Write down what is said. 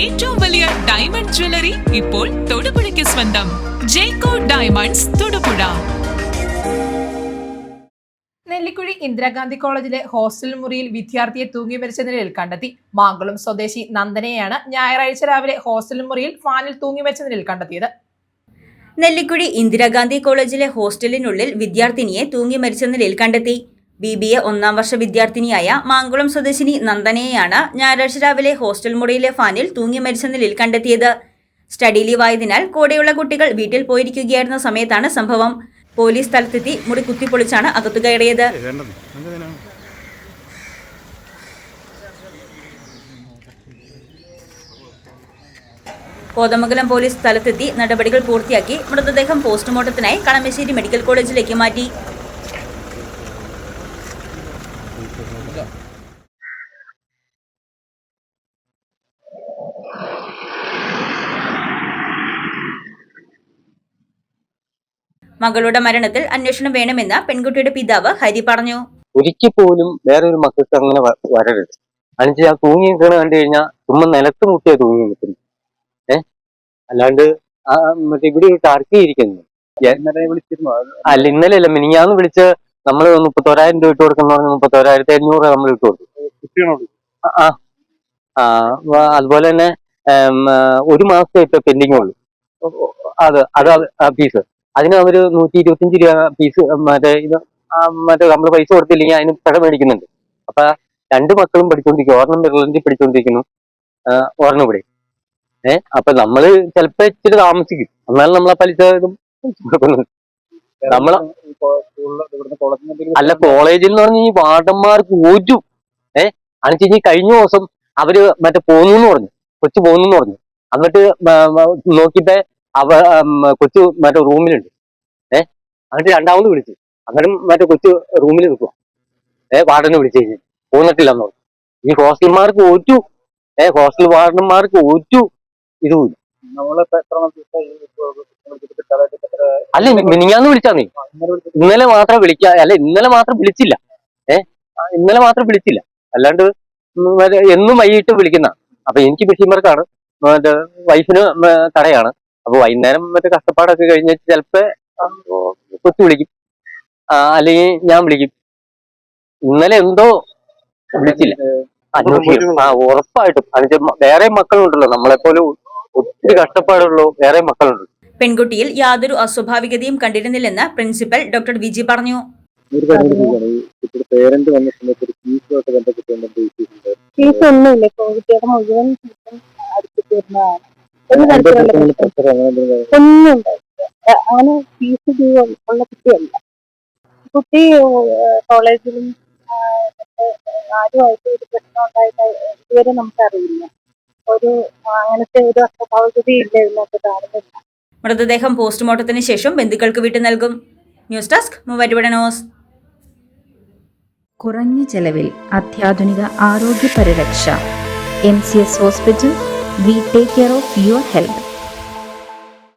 ഏറ്റവും വലിയ diamond jewellery ഇപ്പോൾ തൊടുപുഴയ്ക്ക് സ്വന്തം. ജേക്കോ ഡയമണ്ട്സ് തൊടുപുഴ. നെല്ലിക്കുഴി ഇന്ദിരാഗാന്ധി കോളേജിലെ ഹോസ്റ്റൽ മുറിയിൽ വിദ്യാർത്ഥിയെ തൂങ്ങി മരിച്ച നിലയിൽ കണ്ടെത്തി. മാങ്കുളം സ്വദേശി നന്ദനയാണ് ഞായറാഴ്ച രാവിലെ ഹോസ്റ്റൽ മുറിയിൽ ഫാനിൽ തൂങ്ങി മരിച്ച നിലയിൽ കണ്ടെത്തിയത്. നെല്ലിക്കുഴി ഇന്ദിരാഗാന്ധി കോളേജിലെ ഹോസ്റ്റലിനുള്ളിൽ വിദ്യാർത്ഥിനിയെ തൂങ്ങി മരിച്ച നിലയിൽ കണ്ടെത്തി. ബി ബി എ ഒന്നാം വർഷ വിദ്യാർത്ഥിനിയായ മാങ്കുളം സ്വദേശിനി നന്ദനയെയാണ് ഞായറാഴ്ച രാവിലെ ഹോസ്റ്റൽ മുറിയിലെ ഫാനിൽ തൂങ്ങി മരിച്ച നിലയിൽ കണ്ടെത്തിയത്. സ്റ്റഡി ലീവ് ആയതിനാൽ കൂടെയുള്ള കുട്ടികൾ വീട്ടിൽ പോയിരിക്കുകയായിരുന്ന സമയത്താണ് സംഭവം. പോലീസ് സ്ഥലത്തെത്തി മുറി കുത്തിപ്പൊളിച്ചാണ് അകത്തു കയറിയത്. കോതമംഗലം പോലീസ് സ്ഥലത്തെത്തി നടപടികൾ പൂർത്തിയാക്കി മൃതദേഹം പോസ്റ്റ്മോർട്ടത്തിനായി കളമശ്ശേരി മെഡിക്കൽ കോളേജിലേക്ക് മാറ്റി. മകളുടെ മരണത്തിൽ അന്വേഷണം വേണമെന്ന് പെൺകുട്ടിയുടെ പിതാവ് ഹരി പറഞ്ഞു. ഒരിക്കൽ പോലും വേറൊരു മക്കൾക്ക് അങ്ങനെ വരരുത്. അഞ്ച് ആ തൂങ്ങി നിൽക്കണ കണ്ടു കഴിഞ്ഞാൽ ചുമ്മാ നിലത്ത് മുട്ടിയാ തൂങ്ങി നിൽക്കുന്നു ഏ? അല്ലാണ്ട് ആ മറ്റേ ഇവിടെ ടർക്കിയിരിക്കുന്നു ഇന്നലെ വിളിച്ചിരുന്നു? അല്ല ഇന്നലെ അല്ല മിനിഞ്ഞാന്ന് വിളിച്ച് നമ്മൾ മുപ്പത്തോരായിരം രൂപ ഇട്ട് കൊടുക്കുന്ന പറഞ്ഞ മുപ്പത്തോരായിരത്തി അഞ്ഞൂറ് രൂപ നമ്മൾ ഇട്ട് കൊടുക്കും. ആ, അതുപോലെ തന്നെ ഒരു മാസത്തെ ഇപ്പൊ പെൻഡിങ് ഉള്ളൂ. അത് അത് ഫീസ് അതിന് അവർ നൂറ്റി ഇരുപത്തിയഞ്ച് രൂപ ഫീസ് മറ്റേ ഇത് മറ്റേ നമ്മൾ പൈസ കൊടുത്തില്ലെങ്കിൽ അതിന് പിഴ മേടിക്കുന്നുണ്ട്. അപ്പൊ രണ്ട് മക്കളും പഠിച്ചുകൊണ്ടിരിക്കും ഒരെണ്ണം ബെർലിൻഡിൽ പഠിച്ചുകൊണ്ടിരിക്കുന്നു ആ, ഒരെണ്ണം ഇവിടെ. ഏഹ് അപ്പൊ നമ്മൾ ചിലപ്പോ ഇച്ചിരി താമസിക്കും. എന്നാലും നമ്മളെ പലിശ ഇതും കൊടുക്കുന്നുണ്ട്. നമ്മൾ അല്ല കോളേജിൽ എന്ന് പറഞ്ഞ ഈ വാർഡന്മാർക്ക് ഒരു ഏഹ് അണിച്ച് കഴിഞ്ഞ ദിവസം അവർ മറ്റേ പോന്നു പറഞ്ഞു. കൊച്ചു പോന്നു പറഞ്ഞു. എന്നിട്ട് നോക്കിയപ്പോ അവ കൊച്ചു മറ്റേ റൂമിലുണ്ട്. ഏഹ് എന്നിട്ട് രണ്ടാമത് വിളിച്ചു. അന്നേരം മറ്റേ കൊച്ചു റൂമിൽ നിൽക്കുക ഏഹ് വാർഡനെ വിളിച്ചു കഴിഞ്ഞു. പോന്നിട്ടില്ല എന്ന് പറഞ്ഞു. ഈ ഹോസ്റ്റൽമാർക്ക് ഒരു ഏഹ് ഹോസ്റ്റൽ വാർഡന്മാർക്ക് ഒരു ഇതുമില്ല നമ്മളിപ്പോ അല്ല മിനിഞ്ഞാന്ന് വിളിച്ചാ നീ. ഇന്നലെ മാത്രം വിളിക്കാ അല്ല ഇന്നലെ മാത്രം വിളിച്ചില്ല. ഏ? ഇന്നലെ മാത്രം വിളിച്ചില്ല. അല്ലാണ്ട് എന്നും വൈകിട്ട് വിളിക്കുന്ന. അപ്പൊ എനിക്ക് ബഷീമർക്കാണ് മറ്റേ വൈഫിന് കടയാണ്. അപ്പൊ വൈകുന്നേരം മറ്റേ കഷ്ടപ്പാടൊക്കെ കഴിഞ്ഞ് ചിലപ്പോ കൊച്ചു വിളിക്കും. അല്ലെങ്കിൽ ഞാൻ വിളിക്കും. ഇന്നലെ എന്തോ വിളിച്ചില്ല. അന്വേഷിക്കും ആ ഉറപ്പായിട്ടും. അതിന്റെ വേറെ മക്കളുണ്ടല്ലോ. നമ്മളെപ്പോലെ ഒത്തിരി കഷ്ടപ്പാടുള്ളൂ വേറെ മക്കളുണ്ട്. പെൺകുട്ടിയിൽ യാതൊരു അസ്വാഭാവികതയും കണ്ടിരുന്നില്ലെന്ന് പ്രിൻസിപ്പൽ ഡോക്ടർ വിജി പറഞ്ഞു? ഫീസ് ഒന്നുമില്ല. മുഴുവൻ അങ്ങനെ ഫീസ് ഡ്യൂ ഉള്ള കുട്ടിയല്ല. കുട്ടി കോളേജിലും ആരുമായിട്ട് ഒരു പ്രശ്നം ഉണ്ടായിട്ട് ഇതുവരെ നമുക്കറിയില്ല. ഒരു അങ്ങനത്തെ ഒരു അസ്വാഭാവികതയില്ല ഇതിനകത്ത് കാണുന്നില്ല. മൃതദേഹം പോസ്റ്റ്മോർട്ടത്തിന് ശേഷം ബന്ധുക്കൾക്ക് വിട്ടു നൽകും. ന്യൂസ് ഡെസ്ക് മൂവാറ്റുപുഴ കുറഞ്ഞ ചെലവിൽ അത്യാധുനിക ആരോഗ്യ പരിരക്ഷ M C S hospital we take care of your health.